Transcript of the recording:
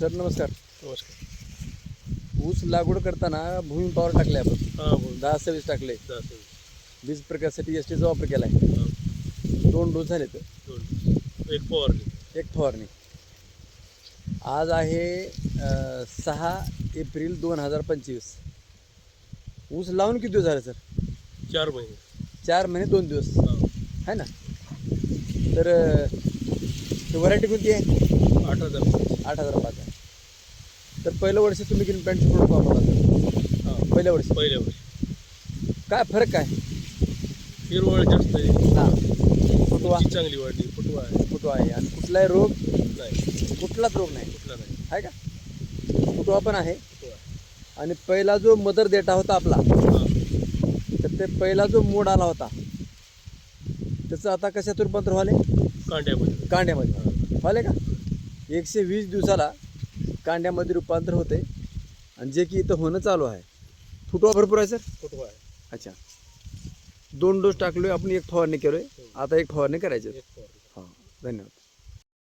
Sir नमस्कार. नमस्कार. ऊस लागवड करताना भूमी पॉवर टाकले आपण. हां बोल दहा सव्वीस टाकले. दहा सव्वीस. बीज प्रकारासाठी एस टीचा वापर केला आहे हां, दोन डोस झाले तर दोन एक फवारणी. एक फवारणी. आज आहे अं, सहा एप्रिल दोन हजार पंचवीस. ऊस लावून किती दिवस झाले सर? चार महिने. चार महिने दोन दिवस. हां. आहे ना? तर व्हरायटी कोणती आहे? आठ हजार. आठ हजार पाच आहे तर पहिल्या वर्षी तुम्ही ग्रीन पॅन्ट प्रोडक्ट वापरला हां. पहिल्या वर्षी. पहिल्या वर्षी. काय फरक काय? हिरवळ जास्त आहे. हां. फुटवा. चांगली वाढली. फुटवा आहे. फुटवा आहे. आणि कुठलाही रोग नाही. कुठलाच रोग नाही. कुठला नाही. आहे का? फुटवा पण आहे. फुटवा. आणि पहिला जो मदर डेटा होता आपला हां. तर ते पहिला जो मोड आला होता त्याचं आता कशात रूपांतर व्हाले कांड्यामध्ये. कांड्यामध्ये. व्हाले का? एकशे वीस दिवसाला कांड्यामध्ये रूपांतर होते. आणि जे की इथं होणं चालू आहे. फुटवा भरपूर आहे सर? फुटवा आहे. अच्छा. दोन डोस टाकलोय आपण एक फवारणी केलोय. आता एक फवारणी करायची हां धन्यवाद.